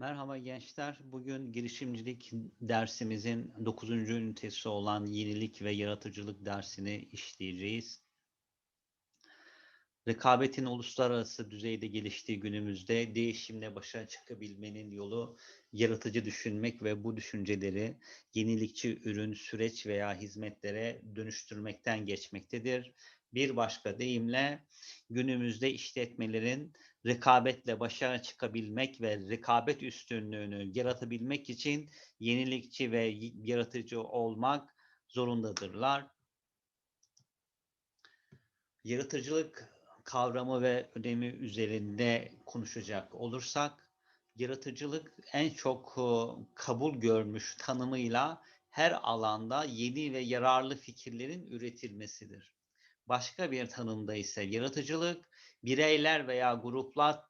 Merhaba gençler. Bugün girişimcilik dersimizin 9. ünitesi olan yenilik ve yaratıcılık dersini işleyeceğiz. Rekabetin uluslararası düzeyde geliştiği günümüzde değişimle başa çıkabilmenin yolu yaratıcı düşünmek ve bu düşünceleri yenilikçi ürün, süreç veya hizmetlere dönüştürmekten geçmektedir. Bir başka deyimle günümüzde işletmelerin rekabetle başa çıkabilmek ve rekabet üstünlüğünü yaratabilmek için yenilikçi ve yaratıcı olmak zorundadırlar. Yaratıcılık kavramı ve önemi üzerinde konuşacak olursak, yaratıcılık en çok e, kabul görmüş tanımıyla her alanda yeni ve yararlı fikirlerin üretilmesidir. Başka bir tanımda ise yaratıcılık bireyler veya gruplar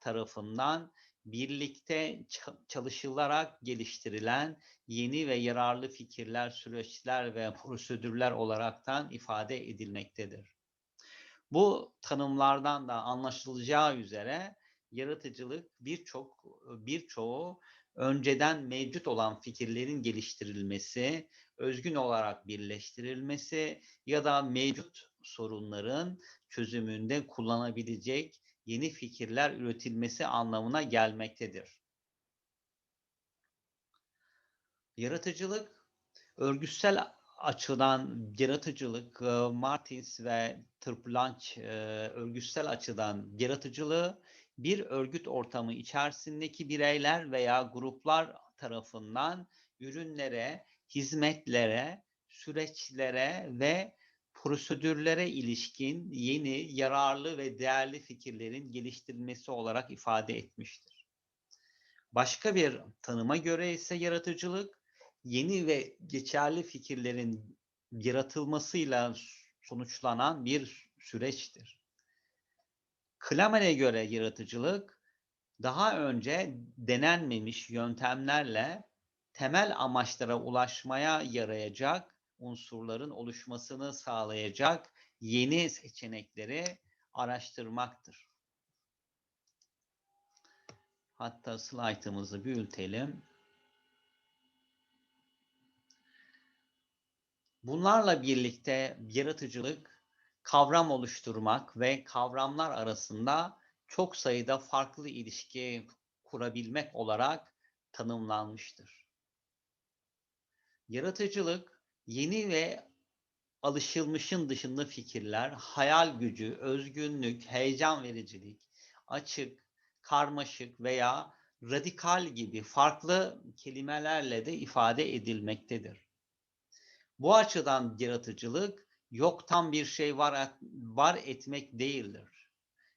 tarafından birlikte ça- çalışılarak geliştirilen yeni ve yararlı fikirler, süreçler ve prosedürler olaraktan ifade edilmektedir. Bu tanımlardan da anlaşılacağı üzere yaratıcılık birçok birçoğu önceden mevcut olan fikirlerin geliştirilmesi, özgün olarak birleştirilmesi ya da mevcut sorunların çözümünde kullanabilecek yeni fikirler üretilmesi anlamına gelmektedir. Yaratıcılık, örgütsel açıdan yaratıcılık, e, Martins ve Tırplanç e, örgütsel açıdan yaratıcılığı bir örgüt ortamı içerisindeki bireyler veya gruplar tarafından ürünlere, hizmetlere, süreçlere ve prosedürlere ilişkin yeni, yararlı ve değerli fikirlerin geliştirilmesi olarak ifade etmiştir. Başka bir tanıma göre ise yaratıcılık, yeni ve geçerli fikirlerin yaratılmasıyla sonuçlanan bir süreçtir. Klamer'e göre yaratıcılık, daha önce denenmemiş yöntemlerle temel amaçlara ulaşmaya yarayacak unsurların oluşmasını sağlayacak yeni seçenekleri araştırmaktır. Hatta slaytımızı büyütelim. Bunlarla birlikte yaratıcılık, kavram oluşturmak ve kavramlar arasında çok sayıda farklı ilişki kurabilmek olarak tanımlanmıştır. Yaratıcılık, yeni ve alışılmışın dışında fikirler, hayal gücü, özgünlük, heyecan vericilik, açık, karmaşık veya radikal gibi farklı kelimelerle de ifade edilmektedir. Bu açıdan yaratıcılık yoktan bir şey var, var etmek değildir.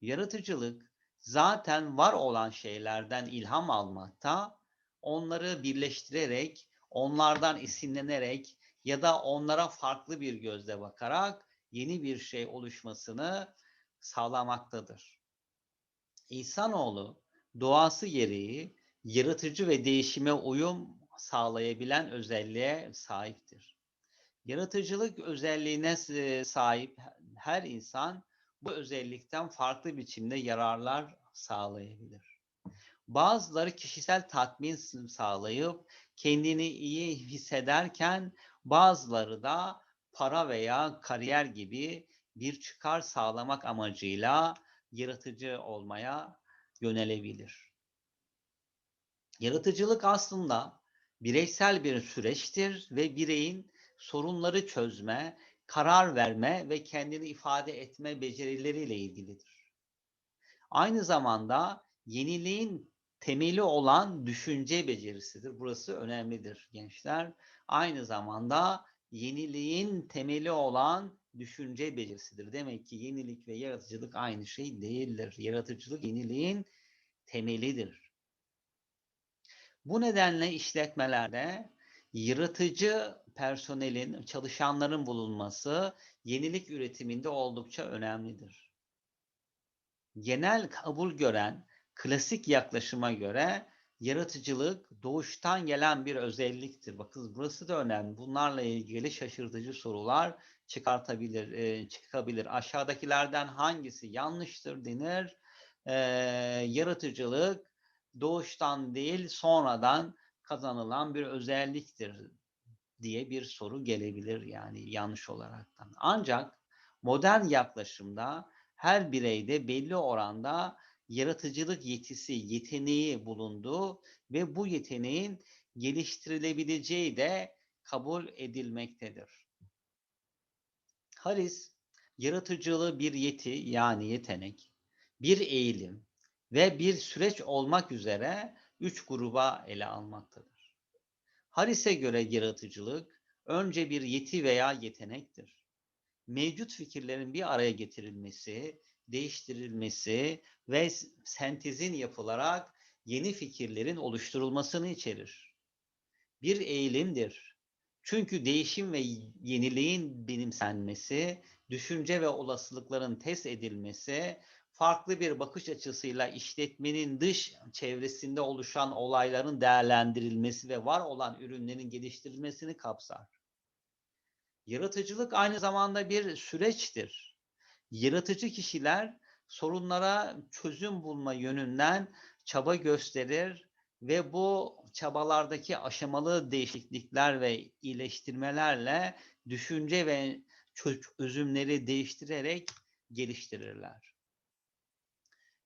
Yaratıcılık zaten var olan şeylerden ilham almakta, onları birleştirerek, onlardan esinlenerek ya da onlara farklı bir gözle bakarak yeni bir şey oluşmasını sağlamaktadır. İnsanoğlu doğası gereği yaratıcı ve değişime uyum sağlayabilen özelliğe sahiptir. Yaratıcılık özelliğine e, sahip her insan bu özellikten farklı biçimde yararlar sağlayabilir. Bazıları kişisel tatmin sağlayıp kendini iyi hissederken bazıları da para veya kariyer gibi bir çıkar sağlamak amacıyla yaratıcı olmaya yönelebilir. Yaratıcılık aslında bireysel bir süreçtir ve bireyin sorunları çözme, karar verme ve kendini ifade etme becerileriyle ilgilidir. Aynı zamanda yeniliğin temeli olan düşünce becerisidir. Burası önemlidir gençler. Aynı zamanda yeniliğin temeli olan düşünce becerisidir. Demek ki yenilik ve yaratıcılık aynı şey değildir. Yaratıcılık yeniliğin temelidir. Bu nedenle işletmelerde yaratıcı personelin, çalışanların bulunması yenilik üretiminde oldukça önemlidir. Genel kabul gören klasik yaklaşıma göre yaratıcılık doğuştan gelen bir özelliktir. Bakın burası da önemli. Bunlarla ilgili şaşırtıcı sorular çıkartabilir, e, çıkabilir. Aşağıdakilerden hangisi yanlıştır denir? E, yaratıcılık doğuştan değil sonradan kazanılan bir özelliktir diye bir soru gelebilir yani yanlış olaraktan. Ancak modern yaklaşımda her bireyde belli oranda yaratıcılık yetisi, yeteneği bulunduğu ve bu yeteneğin geliştirilebileceği de kabul edilmektedir. Harris, yaratıcılığı bir yeti yani yetenek, bir eğilim ve bir süreç olmak üzere üç gruba ele almaktadır. Harris'e göre yaratıcılık önce bir yeti veya yetenektir. Mevcut fikirlerin bir araya getirilmesi, değiştirilmesi ve sentezin yapılarak yeni fikirlerin oluşturulmasını içerir. Bir eğilimdir. Çünkü değişim ve yeniliğin benimsenmesi, düşünce ve olasılıkların test edilmesi, farklı bir bakış açısıyla işletmenin dış çevresinde oluşan olayların değerlendirilmesi ve var olan ürünlerin geliştirilmesini kapsar. Yaratıcılık aynı zamanda bir süreçtir. Yaratıcı kişiler sorunlara çözüm bulma yönünden çaba gösterir ve bu çabalardaki aşamalı değişiklikler ve iyileştirmelerle düşünce ve çözümleri değiştirerek geliştirirler.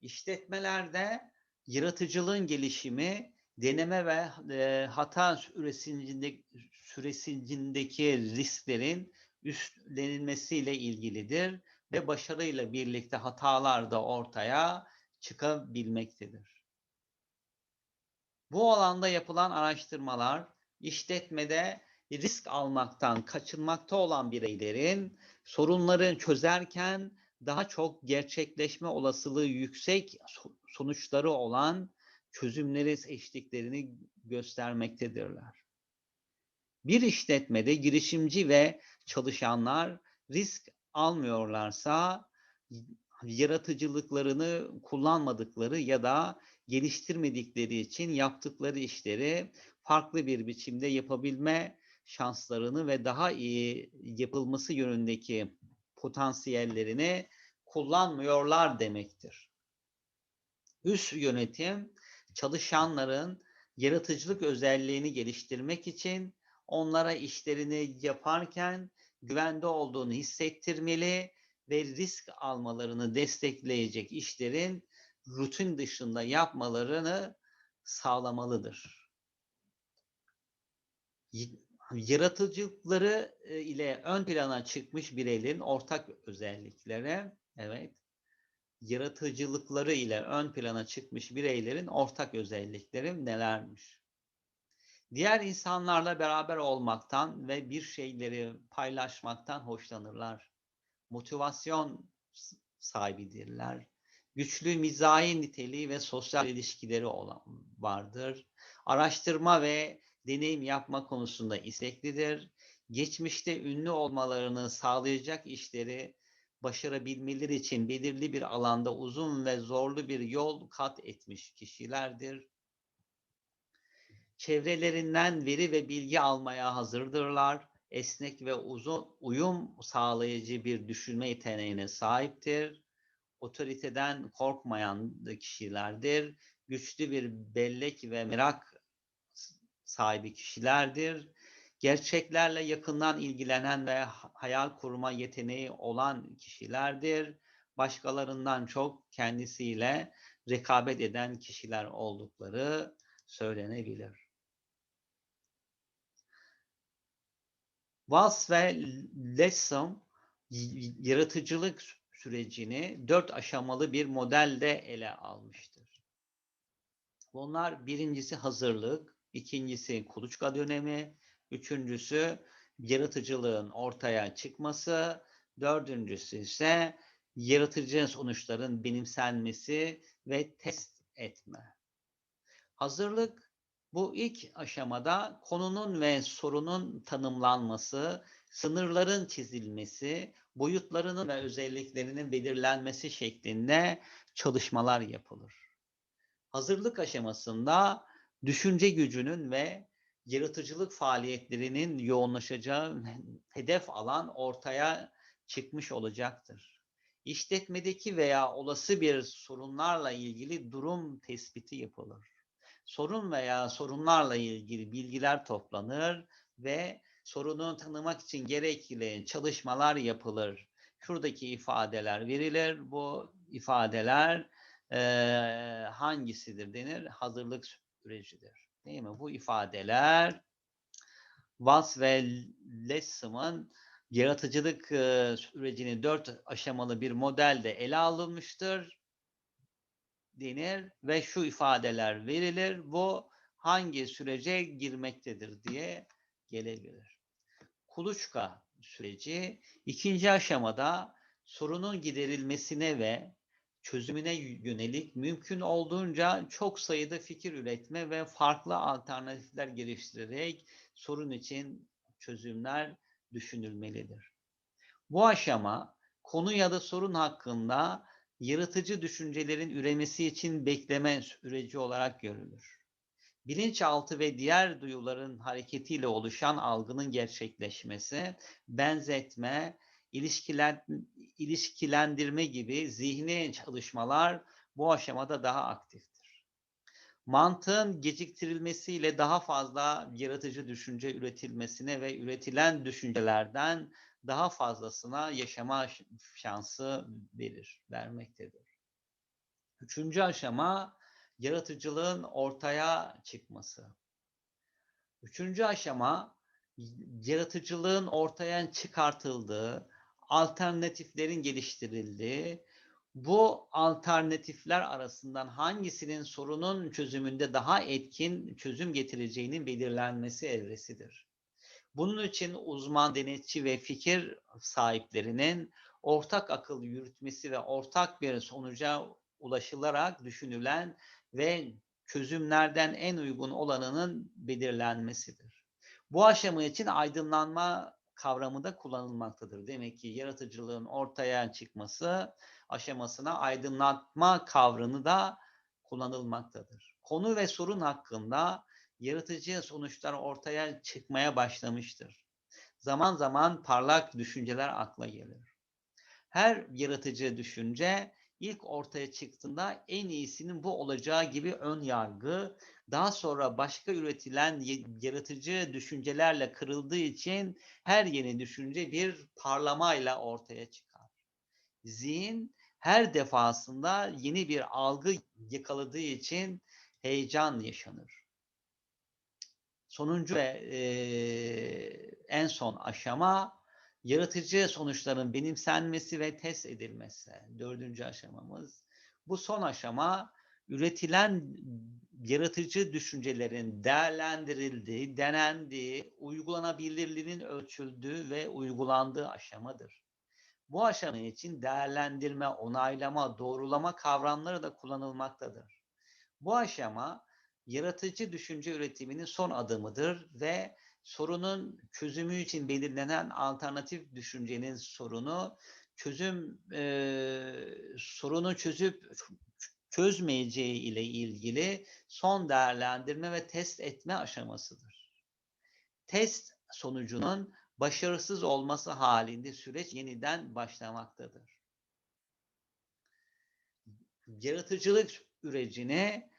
İşletmelerde yaratıcılığın gelişimi deneme ve e, hata süresinde, süresindeki risklerin üstlenilmesiyle ilgilidir ve başarıyla birlikte hatalar da ortaya çıkabilmektedir. Bu alanda yapılan araştırmalar işletmede risk almaktan kaçınmakta olan bireylerin sorunları çözerken daha çok gerçekleşme olasılığı yüksek sonuçları olan çözümleri seçtiklerini göstermektedirler. Bir işletmede girişimci ve çalışanlar risk almıyorlarsa yaratıcılıklarını kullanmadıkları ya da geliştirmedikleri için yaptıkları işleri farklı bir biçimde yapabilme şanslarını ve daha iyi yapılması yönündeki potansiyellerini kullanmıyorlar demektir. Üst yönetim çalışanların yaratıcılık özelliğini geliştirmek için onlara işlerini yaparken güvende olduğunu hissettirmeli ve risk almalarını destekleyecek işlerin rutin dışında yapmalarını sağlamalıdır. Yaratıcılıkları e, ile ön plana çıkmış bireylerin ortak özellikleri, evet, yaratıcılıkları ile ön plana çıkmış bireylerin ortak özellikleri nelermiş? Diğer insanlarla beraber olmaktan ve bir şeyleri paylaşmaktan hoşlanırlar. Motivasyon sahibidirler. Güçlü mizahi niteliği ve sosyal ilişkileri olan vardır. Araştırma ve deneyim yapma konusunda isteklidir. Geçmişte ünlü olmalarını sağlayacak işleri başarabilmeleri için belirli bir alanda uzun ve zorlu bir yol kat etmiş kişilerdir. Çevrelerinden veri ve bilgi almaya hazırdırlar. Esnek ve uzun uyum sağlayıcı bir düşünme yeteneğine sahiptir. Otoriteden korkmayan kişilerdir. Güçlü bir bellek ve merak sahibi kişilerdir. Gerçeklerle yakından ilgilenen ve hayal kurma yeteneği olan kişilerdir. Başkalarından çok kendisiyle rekabet eden kişiler oldukları söylenebilir. Walls ve Lesson yaratıcılık sürecini dört aşamalı bir modelde ele almıştır. Bunlar birincisi hazırlık, ikincisi kuluçka dönemi, üçüncüsü yaratıcılığın ortaya çıkması, dördüncüsü ise yaratıcı sonuçların benimsenmesi ve test etme. Hazırlık bu ilk aşamada konunun ve sorunun tanımlanması, sınırların çizilmesi, boyutlarının ve özelliklerinin belirlenmesi şeklinde çalışmalar yapılır. Hazırlık aşamasında düşünce gücünün ve yaratıcılık faaliyetlerinin yoğunlaşacağı hedef alan ortaya çıkmış olacaktır. İşletmedeki veya olası bir sorunlarla ilgili durum tespiti yapılır. Sorun veya sorunlarla ilgili bilgiler toplanır ve sorunu tanımak için gerekli çalışmalar yapılır. Şuradaki ifadeler verilir. Bu ifadeler eee, hangisidir denir? Hazırlık sürecidir. Değil mi? Bu ifadeler Watts ve Lessom'un yaratıcılık eee, sürecini dört aşamalı bir modelde ele alınmıştır denir ve şu ifadeler verilir. Bu hangi sürece girmektedir diye gelebilir. Kuluçka süreci ikinci aşamada sorunun giderilmesine ve çözümüne yönelik mümkün olduğunca çok sayıda fikir üretme ve farklı alternatifler geliştirerek sorun için çözümler düşünülmelidir. Bu aşama konu ya da sorun hakkında yaratıcı düşüncelerin üremesi için bekleme süreci olarak görülür. Bilinçaltı ve diğer duyuların hareketiyle oluşan algının gerçekleşmesi, benzetme, ilişkilen, ilişkilendirme gibi zihni çalışmalar bu aşamada daha aktiftir. Mantığın geciktirilmesiyle daha fazla yaratıcı düşünce üretilmesine ve üretilen düşüncelerden daha fazlasına yaşama şansı verir, vermektedir. Üçüncü aşama yaratıcılığın ortaya çıkması. Üçüncü aşama yaratıcılığın ortaya çıkartıldığı, alternatiflerin geliştirildiği, bu alternatifler arasından hangisinin sorunun çözümünde daha etkin çözüm getireceğinin belirlenmesi evresidir. Bunun için uzman, denetçi ve fikir sahiplerinin ortak akıl yürütmesi ve ortak bir sonuca ulaşılarak düşünülen ve çözümlerden en uygun olanının belirlenmesidir. Bu aşama için aydınlanma kavramı da kullanılmaktadır. Demek ki yaratıcılığın ortaya çıkması aşamasına aydınlatma kavramı da kullanılmaktadır. Konu ve sorun hakkında yaratıcı sonuçlar ortaya çıkmaya başlamıştır. Zaman zaman parlak düşünceler akla gelir. Her yaratıcı düşünce ilk ortaya çıktığında en iyisinin bu olacağı gibi ön yargı, daha sonra başka üretilen yaratıcı düşüncelerle kırıldığı için her yeni düşünce bir parlamayla ortaya çıkar. Zihin her defasında yeni bir algı yakaladığı için heyecan yaşanır. Sonuncu ve eee, en son aşama yaratıcı sonuçların benimsenmesi ve test edilmesi. Dördüncü aşamamız. Bu son aşama üretilen yaratıcı düşüncelerin değerlendirildiği, denendiği, uygulanabilirliğinin ölçüldüğü ve uygulandığı aşamadır. Bu aşama için değerlendirme, onaylama, doğrulama kavramları da kullanılmaktadır. Bu aşama yaratıcı düşünce üretiminin son adımıdır ve sorunun çözümü için belirlenen alternatif düşüncenin sorunu çözüm eee, sorunu çözüp çözmeyeceği ile ilgili son değerlendirme ve test etme aşamasıdır. Test sonucunun başarısız olması halinde süreç yeniden başlamaktadır. Yaratıcılık sürecini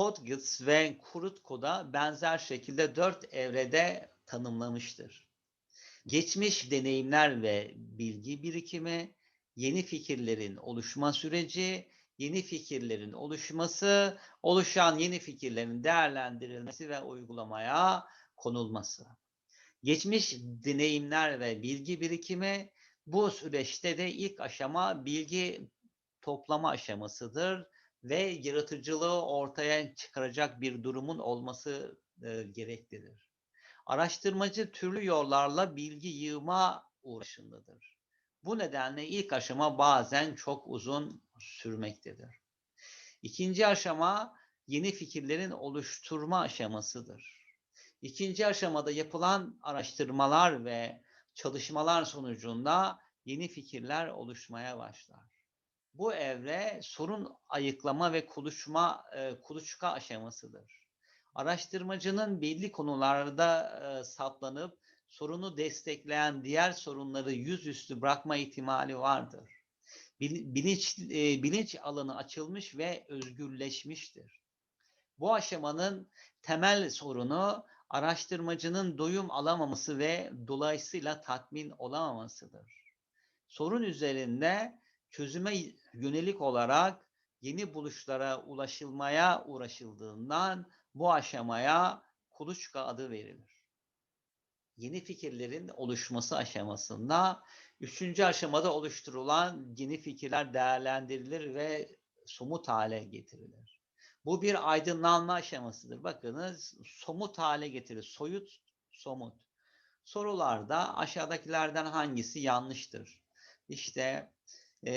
Hodgins ve Kurutko'da benzer şekilde dört evrede tanımlamıştır. Geçmiş deneyimler ve bilgi birikimi, yeni fikirlerin oluşma süreci, yeni fikirlerin oluşması, oluşan yeni fikirlerin değerlendirilmesi ve uygulamaya konulması. Geçmiş deneyimler ve bilgi birikimi bu süreçte de ilk aşama bilgi toplama aşamasıdır ve yaratıcılığı ortaya çıkaracak bir durumun olması e, gereklidir. Araştırmacı türlü yollarla bilgi yığma uğraşındadır. Bu nedenle ilk aşama bazen çok uzun sürmektedir. İkinci aşama yeni fikirlerin oluşturma aşamasıdır. İkinci aşamada yapılan araştırmalar ve çalışmalar sonucunda yeni fikirler oluşmaya başlar. Bu evre sorun ayıklama ve kuluşma, e, kuluçka aşamasıdır. Araştırmacının belli konularda e, saplanıp sorunu destekleyen diğer sorunları yüzüstü bırakma ihtimali vardır. Bil- Bilinç, e, bilinç alanı açılmış ve özgürleşmiştir. Bu aşamanın temel sorunu araştırmacının doyum alamaması ve dolayısıyla tatmin olamamasıdır. Sorun üzerinde çözüme yönelik olarak yeni buluşlara ulaşılmaya uğraşıldığından bu aşamaya kuluçka adı verilir. Yeni fikirlerin oluşması aşamasında üçüncü aşamada oluşturulan yeni fikirler değerlendirilir ve somut hale getirilir. Bu bir aydınlanma aşamasıdır. Bakınız somut hale getirir. Soyut, somut. Sorularda aşağıdakilerden hangisi yanlıştır? İşte e,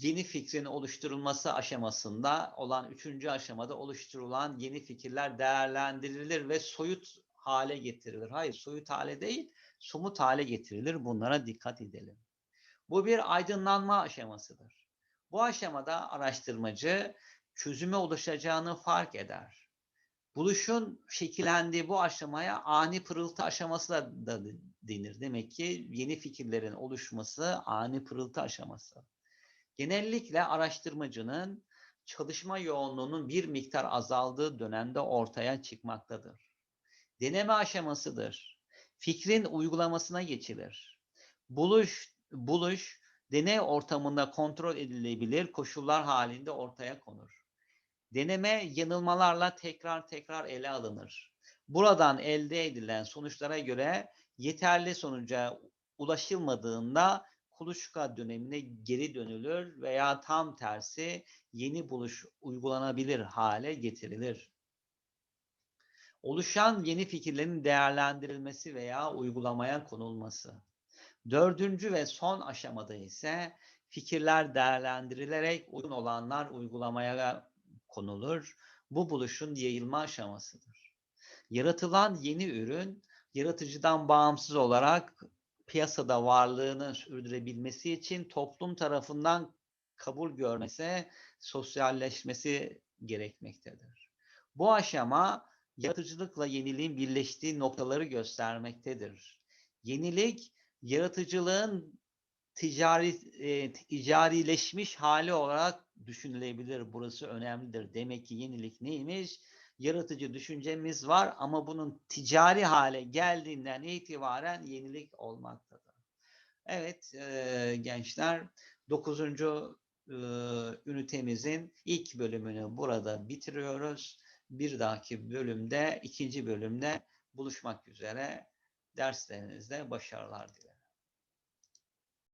yeni fikrin oluşturulması aşamasında olan üçüncü aşamada oluşturulan yeni fikirler değerlendirilir ve soyut hale getirilir. Hayır soyut hale değil, somut hale getirilir. Bunlara dikkat edelim. Bu bir aydınlanma aşamasıdır. Bu aşamada araştırmacı çözüme ulaşacağını fark eder. Buluşun şekillendiği bu aşamaya ani pırıltı aşaması da, denir. Demek ki yeni fikirlerin oluşması ani pırıltı aşaması. Genellikle araştırmacının çalışma yoğunluğunun bir miktar azaldığı dönemde ortaya çıkmaktadır. Deneme aşamasıdır. Fikrin uygulamasına geçilir. Buluş, buluş deney ortamında kontrol edilebilir koşullar halinde ortaya konur. Deneme yanılmalarla tekrar tekrar ele alınır. Buradan elde edilen sonuçlara göre yeterli sonuca ulaşılmadığında kuluçka dönemine geri dönülür veya tam tersi yeni buluş uygulanabilir hale getirilir. Oluşan yeni fikirlerin değerlendirilmesi veya uygulamaya konulması. Dördüncü ve son aşamada ise fikirler değerlendirilerek uygun olanlar uygulamaya konulur. Bu buluşun yayılma aşamasıdır. Yaratılan yeni ürün yaratıcıdan bağımsız olarak piyasada varlığını sürdürebilmesi için toplum tarafından kabul görmesi, sosyalleşmesi gerekmektedir. Bu aşama yaratıcılıkla yeniliğin birleştiği noktaları göstermektedir. Yenilik, yaratıcılığın ticari, e, ticarileşmiş hali olarak düşünülebilir. Burası önemlidir. Demek ki yenilik neymiş? Yaratıcı düşüncemiz var ama bunun ticari hale geldiğinden itibaren yenilik olmaktadır. Evet e, gençler 9. E, ünitemizin ilk bölümünü burada bitiriyoruz. Bir dahaki bölümde, ikinci bölümde buluşmak üzere. Derslerinizde başarılar dilerim.